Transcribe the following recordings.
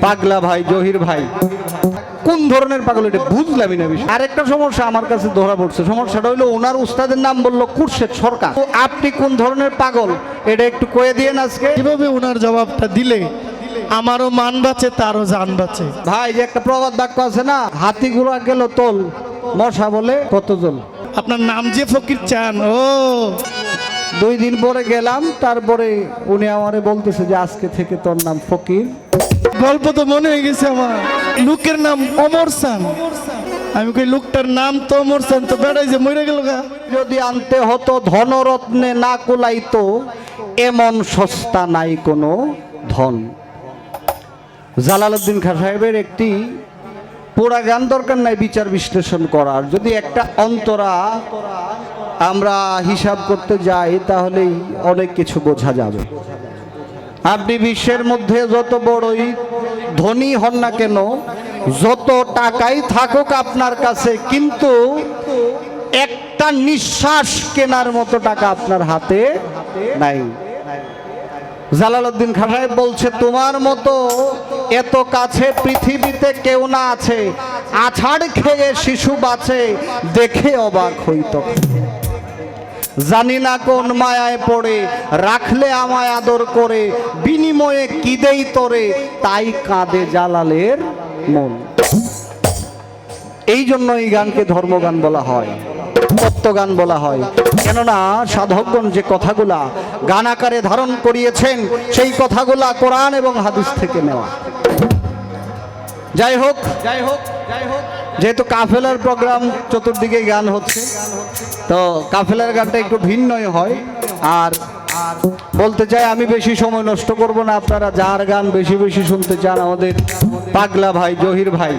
পাগলা ভাই জহির ভাই। কোন ধরনের পাগল এটা বুঝলামই না বিষয়। আরেকটা সমস্যা আমার কাছে ধরা পড়ছে। সমস্যাটা হলো ওনার উস্তাদের নাম বলল কুরশেদ সরকার। আপনি কোন ধরনের পাগল? এটা একটু কয়ে দিয়েন আজকে। কীভাবে ওনার জবাবটা দিলে আমারও মান বাঁচে তারও জান বাঁচে? ভাই যে একটা প্রবাদ বাক্য আছে না হাতি হাতিগুলো গেল তোল মশা বলে কত জল। আপনার নাম যে ফকির চান ও। দুই দিন পরে গেলাম তারপরে উনি আমারে বলতেছে যে আজকে থেকে তোর নাম ফকির। গল্প তো মনে হয়ে গেছে আমার। লোকের নাম অমর সান। আমি কই, লোকটার নাম তো অমর সান, তো বেড়াই যে মরে গেল গা। যদি আনতে হতো ধনরত্নে না কুলাইতো, এমন সস্তা নাই কোনো ধন। জালালউদ্দিন খান সাহেবের একটি পুরা গান দরকার নাই বিচার বিশ্লেষণ করার। যদি একটা অন্তরা আমরা হিসাব করতে যাই, তাহলেই অনেক কিছু বোঝা যাবে। আপনি বিশ্বের মধ্যে যত বড়ই ধনী হন না কেন, যত টাকাই থাকুক আপনার কাছে, কিন্তু একটা নিঃশ্বাস কেনার মতো টাকা আপনার হাতে নাই। জালালউদ্দিন খান সাহেব বলছে, তোমার মতো এত কাছে পৃথিবীতে কেউ না আছে। আছাড় খেয়ে শিশু বাঁচে, দেখে অবাক হইত জানি না কোন মায়ায় পড়ে, রাখলে আমায় আদর করে, বিনিময়ে কি দেই তোরে? তাই কাঁদে জালালের মন। এই জন্য এই গানকে ধর্মগান বলা হয়, তত্ত্বগান বলা হয়। কেননা সাধকগণ যে কথাগুলা গান আকারে ধারণ করিয়েছেন, সেই কথাগুলা কোরআন এবং হাদিস থেকে নেওয়া। যাই হোক যাই হোক যাই হোক। যেহেতু কাফেলার প্রোগ্রাম চতুর্দিকে গান হচ্ছে, তো কাফেলার গানটা একটু ভিন্নই হয়। আর বলতে চাই, আমি বেশি সময় নষ্ট করব না, আপনারা যার গান বেশি বেশি শুনতে চান, আমাদের পাগলা ভাই, জহির ভাই,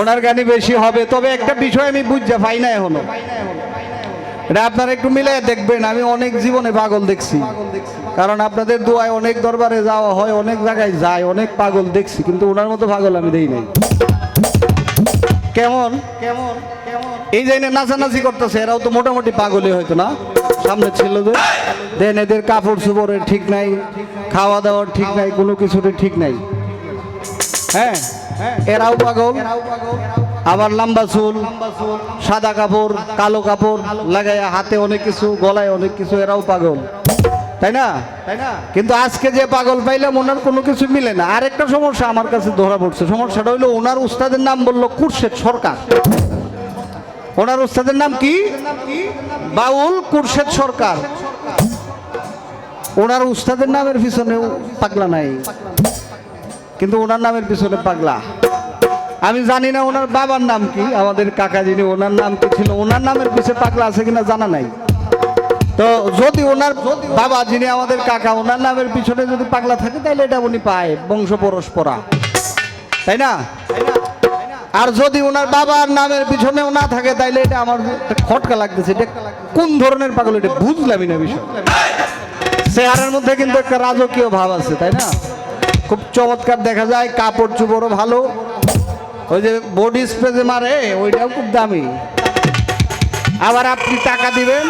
ওনার গানই বেশি হবে। তবে একটা বিষয় আমি বুঝতে পাই না এখনও। এটা আপনারা একটু মিলে দেখবেন, আমি অনেক জীবনে পাগল দেখছি। কারণ আপনাদের দোয়ায় অনেক দরবারে যাওয়া হয়, অনেক জায়গায় যায়, অনেক পাগল দেখছি, কিন্তু ওনার মতো পাগল আমি দেই নাই। কেমন? কেমন কেমন? এই যে নাচানাচি করতেছে এরাও তো মোটামুটি পাগলই হয়তো না? সামনে ছিল যে। দেন এদের কাপড় চোপড়ের ঠিক নাই খাওয়া দাওয়ার ঠিক নাই কোনো কিছুরই ঠিক নাই। হ্যাঁ এরাও পাগল আবার লম্বা চুল সাদা কাপড় কালো কাপড় লাগাইয়া হাতে অনেক কিছু গলায় অনেক কিছু এরাও পাগল। তাই না? তাই না? কিন্তু আজকে যে পাগল পাইলাম ওনার কোনো কিছু মিলে না। আরেকটা সমস্যা আমার কাছে ধরা পড়ছে। সমস্যাটা হইল ওনার উস্তাদের নাম বলল কুরশেদ সরকার। ওনার উস্তাদের নাম কি? বাউল কুরশেদ সরকার। ওনার উস্তাদের নামের পিছনে পাগলা নাই। কিন্তু ওনার নামের পিছনে পাগলা। আমি জানি না ওনার বাবার নাম কি। আমাদের কাকা যিনি ওনার নাম কি ছিল? ওনার নামের পিছনে পাগলা আছে কিনা জানা নাই। তো যদি ওনার বাবা যিনি আমাদের কাকা, ওনার নামের পিছনে যদি পাগলা থাকে তাহলে এটা উনি পায় বংশ পরস্পরা তাই না? আর যদি ওনার বাবার নামের পিছনেও না থাকে, তাইলে এটা আমার খটকা লাগতেছে, এটা কোন ধরনের পাগল, এটা বুঝলামই না বিষয়। চেহারার মধ্যে কিন্তু একটা রাজকীয় ভাব আছে, তাই না? খুব চমৎকার দেখা যায়, কাপড় চুপড়ও ভালো। ওই যে বডি স্প্রে যে মারে, ওইটাও খুব দামি। আবার আপনি টাকা দিবেন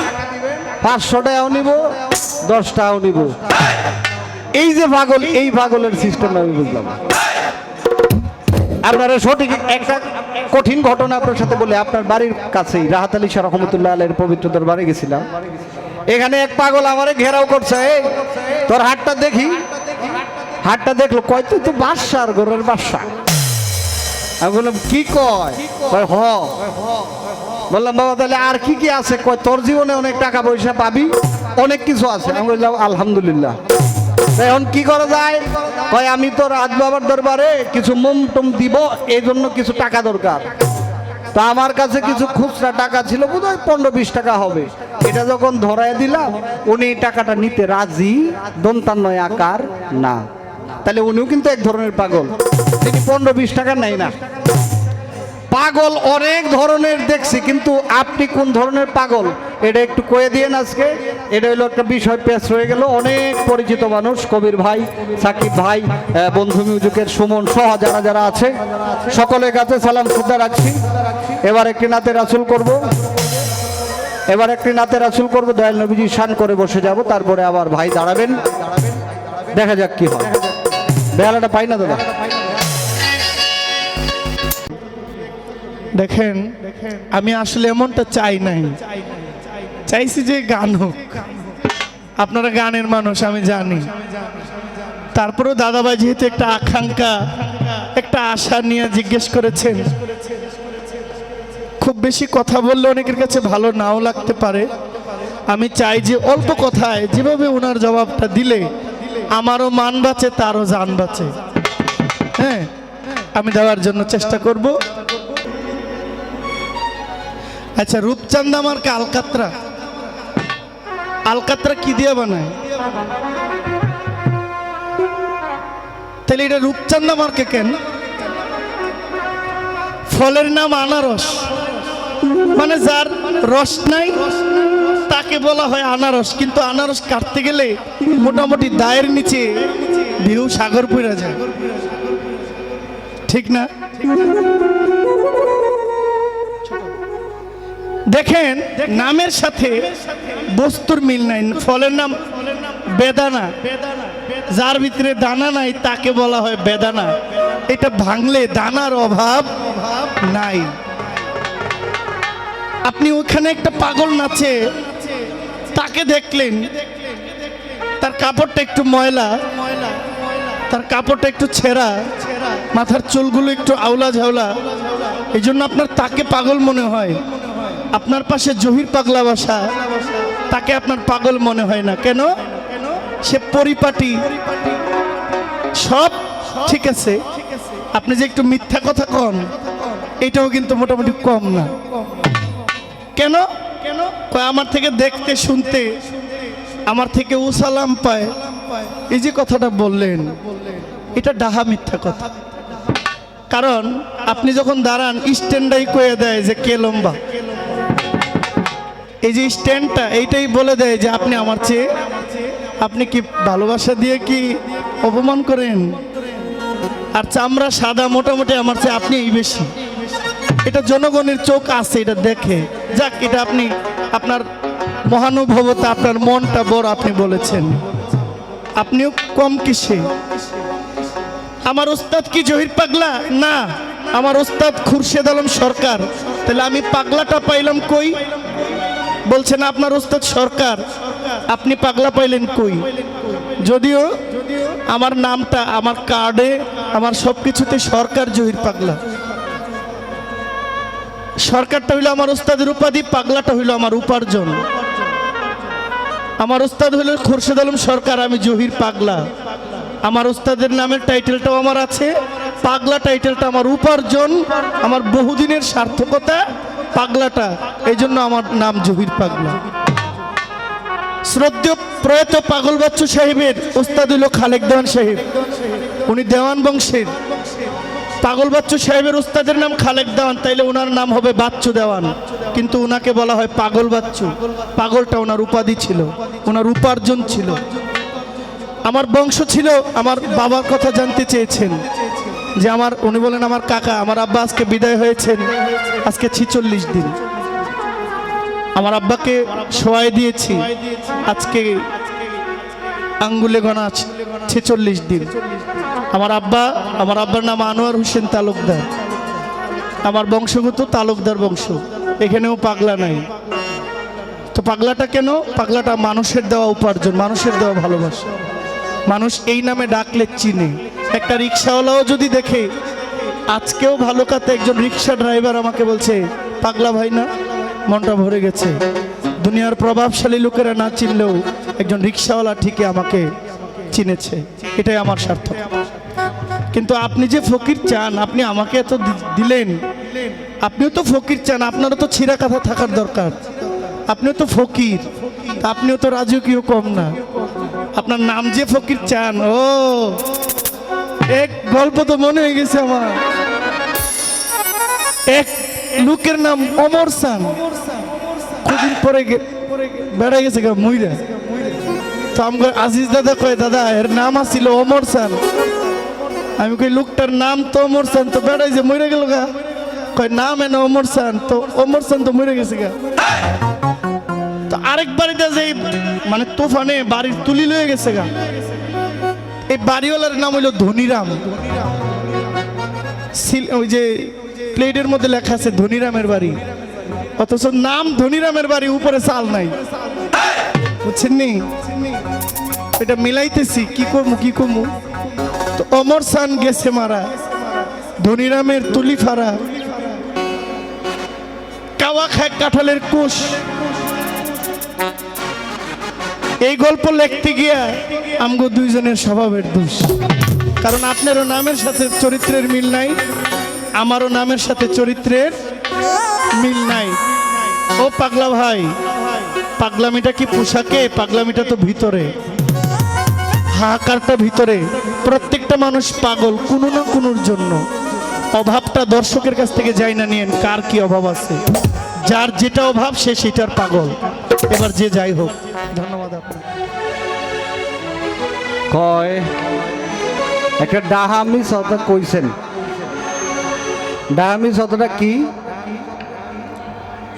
পাঁচশো টাকাও নিব দশ টাকাও নিব। এই যে পাগল, এই পাগলের সিস্টেম আমি বুঝলাম। আপনারা সঠিক একটা কঠিন ঘটনা আপনার সাথে বলে আপনার বাড়ির কাছেই রাহাত আলী শাহ রহমতুল্লাহ আলের পবিত্র দরবারে গেছিলাম। এখানে এক পাগল আমারে ঘেরাও করছে তোর হাটটা দেখি। হাটটা দেখল, কয়, তুই তো বাদশার ঘরের বাদশা। আমি বললাম, কি কয়, হ। বললাম, বাবা, তাহলে আর কি কি আছে? তোর জীবনে অনেক টাকা পয়সা পাবি? অনেক কিছু আছে। আমি বললাম, আলহামদুলিল্লাহ। এখন কি করা যায়? কয়, আমি তো রাজ বাবার দরবারে কিছু মোম টুম দিব, এই জন্য কিছু টাকা দরকার। তা আমার কাছে কিছু খুচরা টাকা ছিল বোধ হয় পনেরো বিশ টাকা হবে। এটা যখন ধরায় দিলাম, উনি টাকাটা নিতে রাজি দন্তান নয় আকার না। তাহলে উনিও কিন্তু এক ধরনের পাগল। তিনি পনেরো বিশ টাকা নেয় না। পাগল অনেক ধরনের দেখছি, কিন্তু আপনি কোন ধরনের পাগল? এটা একটু কয়ে দিয়েন আজকে। এটা হলো একটা বিষয় পেশ হয়ে গেল। অনেক পরিচিত মানুষ, কবির ভাই, সাকিব ভাই বন্ধু মিউজিকের সুমন সহ যারা যারা আছে, সকলের কাছে সালাম শ্রদ্ধা রাখছি। এবার একটি নাতে রাসুল করব। এবার একটি নাতে রাসুল করব। দয়াল নবীজি শান করে বসে যাব। তারপরে আবার ভাই দাঁড়াবেন। দেখা যাক কি হয়। বেহালাটা পাই না দাদা। দেখেন, আমি আসলে এমনটা চাই নাই। চাইছি যে গান হোক। আপনারা গানের মানুষ, আমি জানি। তারপরেও দাদাভাই যেহেতু একটা আকাঙ্ক্ষা, একটা আশা নিয়ে জিজ্ঞেস করেছেন। খুব বেশি কথা বললে অনেকের কাছে ভালো নাও লাগতে পারে। আমি চাই যে অল্প কথায় যেভাবে ওনার জবাবটা দিলে, আমারও মান বাঁচে, তারও জান বাঁচে। হ্যাঁ আমি দেওয়ার জন্য চেষ্টা করব। আচ্ছা রূপচাঁদ আমার আলকাত্রা। আলকাত্রা কি দিয়ে বানায়? তাহলে এটা রূপচান্দা মার্কে কেন? ফলের নাম আনারস। মানে যার রস নাই, তাকে বলা হয় আনারস। কিন্তু আনারস কাটতে গেলে মোটামুটি দায়ের নিচে ভিউ সাগর পড়া যায়। ঠিক না? দেখেন নামের সাথে বস্তুর মিল নাই ফলের নাম বেদানা। যার ভিতরে দানা নাই তাকে বলা হয় বেদানা। এটা ভাঙলে দানার অভাব নাই। আপনি ওখানে একটা পাগল নাচে তাকে দেখলেন। তার কাপড়টা একটু ময়লা তার কাপড়টা একটু ছেঁড়া মাথার চুলগুলো একটু আউলা ঝাউলা। এই জন্য আপনার তাকে পাগল মনে হয়। আপনার পাশে জহির পাগলা বাসা, তাকে আপনার পাগল মনে হয় না। কেন? সে পরিপাটি। সব ঠিক আছে। আপনি যে একটু মিথ্যা কথা কন, এটাও কিন্তু মোটামুটি কম না। কেন? কেন আমার থেকে দেখতে, শুনতে, আমার থেকে উসালাম পায়। এই যে কথাটা বললেন, এটা ডাহা মিথ্যা কথা। কারণ আপনি যখন দাঁড়ান স্ট্যান্ডাই কয়ে দেয় যে কে লম্বা? এই যে স্ট্যান্ডটা, এইটাই বলে দেয় যে আপনি আমার চেয়ে, আপনি কি ভালোবাসা দিয়ে কি অপমান করেন? আর চামড়া সাদা মোটামুটি আমার চেয়ে আপনি এই বেশি। এটা জনগণের চোখ আছে, এটা দেখে। যাক, এটা আপনি, আপনার মহানুভবতা, আপনার মনটা বড় আপনি বলেছেন। আপনিও কম কিসে? আমার ওস্তাদ কি জহির পাগলা? না, আমার ওস্তাদ খুরশেদ আলম সরকার। তাহলে আমি পাগলাটা পাইলাম কই? বলছেন, আপনার ওস্তাদ সরকার, আপনি পাগলা পাইলেন কই? যদিও আমার নামটা, আমার কার্ডে, আমার সব কিছুতে সরকার জহির পাগলা। সরকারটা হইল আমার ওস্তাদের উপাধি, পাগলাটা হইল আমার উপার্জন। আমার ওস্তাদ হইল খুরশেদ আলম সরকার, আমি জহির পাগলা। আমার ওস্তাদের নামের টাইটেলটাও আমার আছে, পাগলা টাইটেলটা আমার উপার্জন, আমার বহুদিনের সার্থকতা। পাগলাটা এই জন্য আমার নাম জহির পাগলা। শ্রদ্ধেয় প্রয়াত পাগল বাচ্চু সাহেবের ওস্তাদ হইল খালেক দেওয়ান সাহেব। উনি দেওয়ান বংশের। পাগল বাচ্চু সাহেবের ওস্তাদের নাম খালেক দেওয়ান, তাইলে ওনার নাম হবে বাচ্চু দেওয়ান। কিন্তু ওনাকে বলা হয় পাগল বাচ্চু। পাগলটা ওনার উপাধি ছিল ওনার উপার্জন ছিল। আমার বংশ ছিল, আমার বাবার কথা জানতে চেয়েছেন। যে আমার, উনি বলেন, আমার কাকা, আমার আব্বা আজকে বিদায় হয়েছেন। আজকে ছিচল্লিশ দিন। আমার আব্বাকে শোয়াই দিয়েছি। আজকে আঙ্গুলে গণা ছেচল্লিশ দিন। আমার আব্বা, আমার আব্বার নাম আনোয়ার হোসেন তালুকদার। আমার বংশগত তালুকদার বংশ। এখানেও পাগলা নাই। তো পাগলাটা কেন? পাগলাটা মানুষের দেওয়া উপার্জন, মানুষের দেওয়া ভালোবাসা। মানুষ এই নামে ডাকলে চিনে। একটা রিক্সাওয়ালাও যদি দেখে, আজকেও ভালো কাতে একজন রিক্সা ড্রাইভার আমাকে বলছে, পাগলা ভাই না, মনটা ভরে গেছে। দুনিয়ার প্রভাবশালী লোকেরা না চিনলেও একজন রিক্সাওয়ালা ঠিকই আমাকে চিনেছে। এটাই আমার স্বার্থ কিন্তু আপনি যে ফকির চান, আপনি আমাকে এত দিলেন, আপনিও তো ফকির চান, আপনারও তো ছিঁড়া কাঁথা থাকার দরকার। আপনিও তো ফকির আপনিও তো রাজকীয় কম না। আপনার নাম যে ফকির চান, ও এক গল্প তো মনে হয়ে গেছে আমার। এক লোকের নাম অমর সান। কদিন পরে বেড়া গেছে গা তো আমার আজিজ দাদা কয়, দাদা, এর নাম আছিল অমর সান। আমি কই, লোকটার নাম তো অমর সান। তো বেড়াই যে মরে গেল গা, কয়, নাম এনে অমর সান। তো অমর সান তো মরে গেছে গা। তো আরেক বাড়িতে যে মানে তুফানে বাড়ির তুলি লয়ে গেছে গা। এই বাড়িওয়ালার নাম হইল ধনিরাম। ওই যে প্লেটের মধ্যে লেখা আছে ধনিরামের বাড়ি। অথচ নাম ধনিরামের বাড়ি, উপরে চাল নাই। বুঝছেন নি? এটা মিলাইতেছি, কি করব কি করব তো অমর সান গেছে মারা, ধনিরামের তুলি ফারা। কাওয়া খায় কাঁঠালের কোষ এই গল্প লিখতে গিয়া আমগো দুইজনের স্বভাবের দোষ। কারণ আপনারও নামের সাথে চরিত্রের মিল নাই, আমারও নামের সাথে চরিত্রের মিল নাই। ও পাগলা ভাই, পাগলামিটা কি পোশাকে? পাগলামিটা তো ভিতরে। হাহাকারটা ভিতরে। প্রত্যেকটা মানুষ পাগল কোনো না কোনোর জন্য। অভাবটা দর্শকের কাছ থেকে যাই না নিয়েন, কার কি অভাব আছে? যার যেটা অভাব সে সেটার পাগল। এবার যে যাই হোক কয়? একটা ডাহামি শত কইছেন। ডাহামি শতটা কি?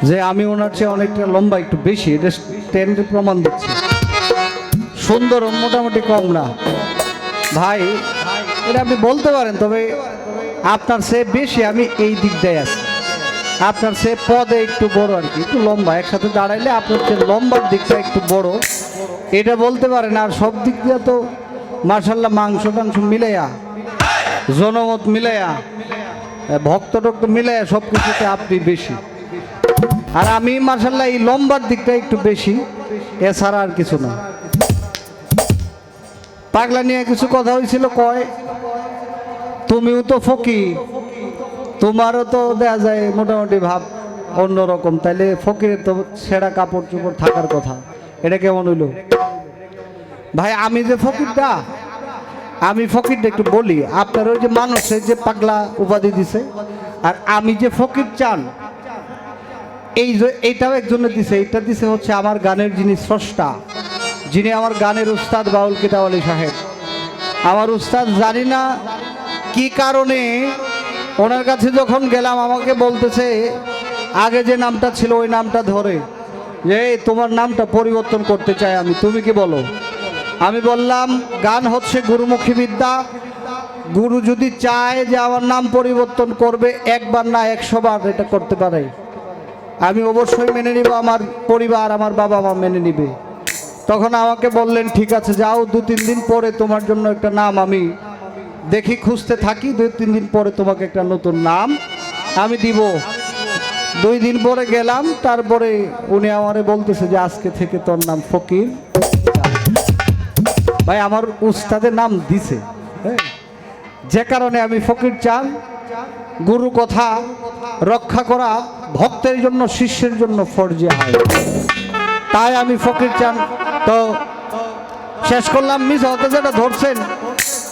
যে আমি ওনার চেয়ে অনেকটা লম্বা, একটু বেশি, এটা স্ট্যান্ডের প্রমাণ দিচ্ছি। সুন্দর, মোটামুটি কম না। ভাই, এটা আপনি বলতে পারেন, তবে আপনার সে বেশি আমি এই দিক দিয়ে আছি। আপনার সে পদে একটু বড় আর কি, একটু লম্বা। একসাথে দাঁড়াইলে আপনার চেয়ে লম্বার দিকটা একটু বড়। এটা বলতে পারেন, আর সব দিক দিয়ে তো মার্শাল্লাহ মাংস টাংস মিলাইয়া, জনমত মিলাইয়া ভক্ত টক্ত মিলাইয়া সব কিছুতে আপনি বেশি। আর আমি মার্শাল্লাহ এই লম্বার দিকটা একটু বেশি, এছাড়া আর কিছু না। পাগলা নিয়ে কিছু কথা হয়েছিল কয়, তুমিও তো ফকি, তোমারও তো দেখা যায় মোটামুটি ভাব অন্যরকম। তাইলে ফকিরের তো সেরা কাপড় চোপড় থাকার কথা। এটা কেমন হইল? ভাই আমি যে ফকিরটা আমি ফকিরটা একটু বলি আপনার ওই যে মানুষের যে পাগলা উপাধি দিছে আর আমি যে ফকির চান এই যে এইটাও একজনে দিছে এইটা দিছে হচ্ছে আমার গানের যিনি স্রষ্টা যিনি আমার গানের উস্তাদ বাউল কিতাব আলী সাহেব। আমার উস্তাদ জানি না কি কারণে ওনার কাছে যখন গেলাম আমাকে বলতেছে আগে যে নামটা ছিল ওই নামটা ধরে যে "এই, তোমার নামটা পরিবর্তন করতে চাই আমি তুমি কি বলো? আমি বললাম, গান হচ্ছে গুরুমুখী বিদ্যা। গুরু যদি চায় যে আমার নাম পরিবর্তন করবে, একবার না একশো বার এটা করতে পারে। আমি অবশ্যই মেনে নিব, আমার পরিবার, আমার বাবা মা মেনে নিবে। তখন আমাকে বললেন, ঠিক আছে, যাও, দু, তিন দিন পরে তোমার জন্য একটা নাম আমি দেখি, খুঁজতে থাকি দুই তিন দিন পরে তোমাকে একটা নতুন নাম আমি দিব। দুই দিন পরে গেলাম, তারপরে উনি আমারে বলতেছে যে, আজকে থেকে তোর নাম ফকির। ভাই, আমার উস্তাদের নাম দিছে। হ্যাঁ? যে কারণে আমি ফকির চান গুরু কথা, রক্ষা করা, ভক্তের জন্য, শিষ্যের জন্য ফর্জে হয়। তাই আমি ফকির চান তো শেষ করলাম। মিস হতে যেটা ধরছেন।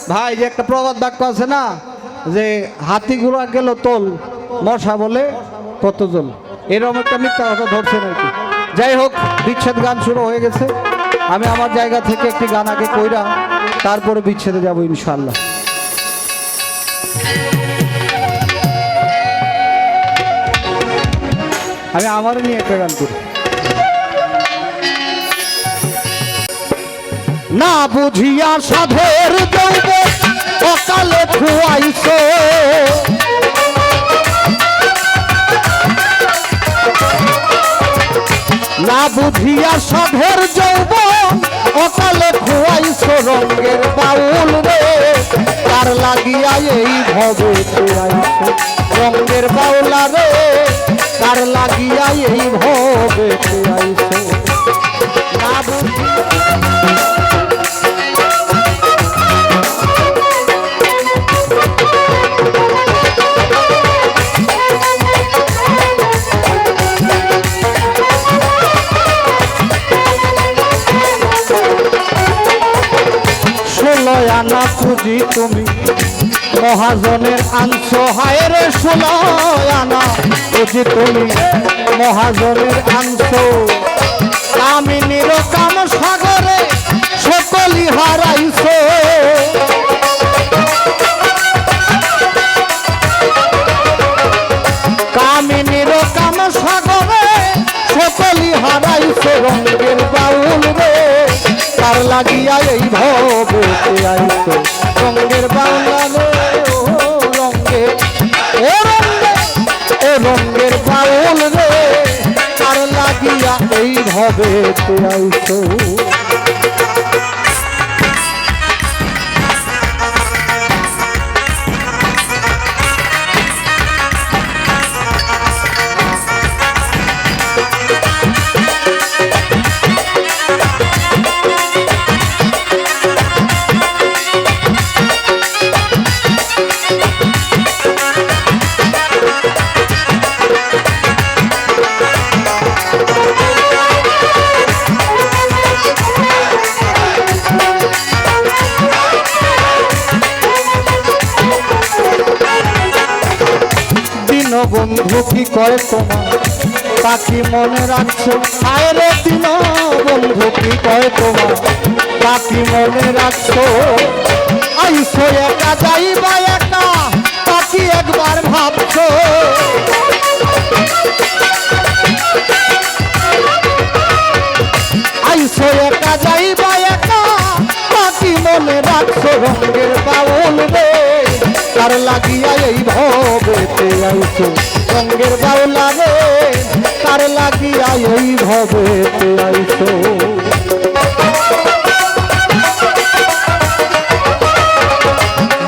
ভাই, যে একটা প্রবাদ বাক্য আছে না, যে হাতি ঘোড়া গেল তোল, মশা বলে কত জল এরকম একটা মিথ্যা কথা ধরছেন আর কি। যাই হোক, বিচ্ছেদ গান শুরু হয়ে গেছে। আমি আমার জায়গা থেকে একটি গান আগে কইরা তারপরে বিচ্ছেদে যাব ইনশাল্লাহ আমি আমার নিয়ে একটা গান করি। না বুঝিয়া সাধের যৌব অকালে খুয়াইছ না বুঝিয়া সাধের যৌব অকালে খুয়াইছ রঙের বাউল রে। তার লাগিয়া এই ভবে খুয়াইছ রঙের বাউলা রে? তার লাগিয়া এই ভবে খুয়াইছ? পুঁজি তুমি। মহাজনের আংশ হায় রে ষোলয় আনা পুঁজি তুমি মহাজনের আংশ কামিনীর কাম সাগরে সকলি হারাইছ কামিনীর লাগিয়া এই ভবেতে রঙ্গের বাংলা ও রঙ্গে ও রঙ্গে ও রঙ্গের বাউল রে। তার লাগিয়া এই ভবেতে আইতো দিন করে তোমার। তাকি মনে রাখছো আয়রে দিন বন্ধু, কি করে তোমার? তাকি মনে রাখছো? আইসো একা যাইবা একা তাকি একবার ভাবছ? আইসো একা যাইবা একা তাকি মনে রাখছো, রঙের বাউল রে। তার লাগিয়া এই ভবেতে আইসো রঙের বাউলা রে, তার লাগিয়া এই ভবেতে আইসো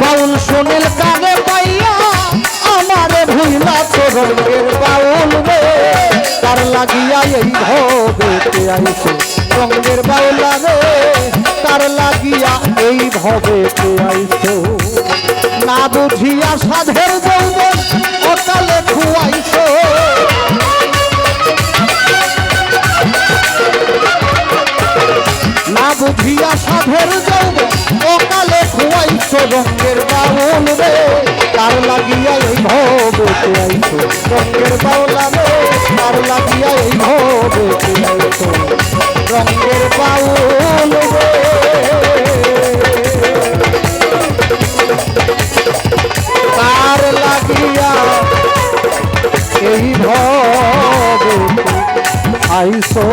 বাউল শোনেল কানে পাইয়া আমারে ভুইলা তো রঙের বাউল রে, তার লাগিয়া এই ভবেতে আইসো রঙের বাউলা রে, তার লাগিয়া এই ভবেতে আইসো না বুঝিয়া সাধের যৌবন অকালে খুয়াইছ। না বুঝিয়া সাধের যৌবন অকালে খুয়াইছ রঙের বাউল রে, তার লাগিয়া এই ভবেতে আইছো রঙের বাউলা আইসো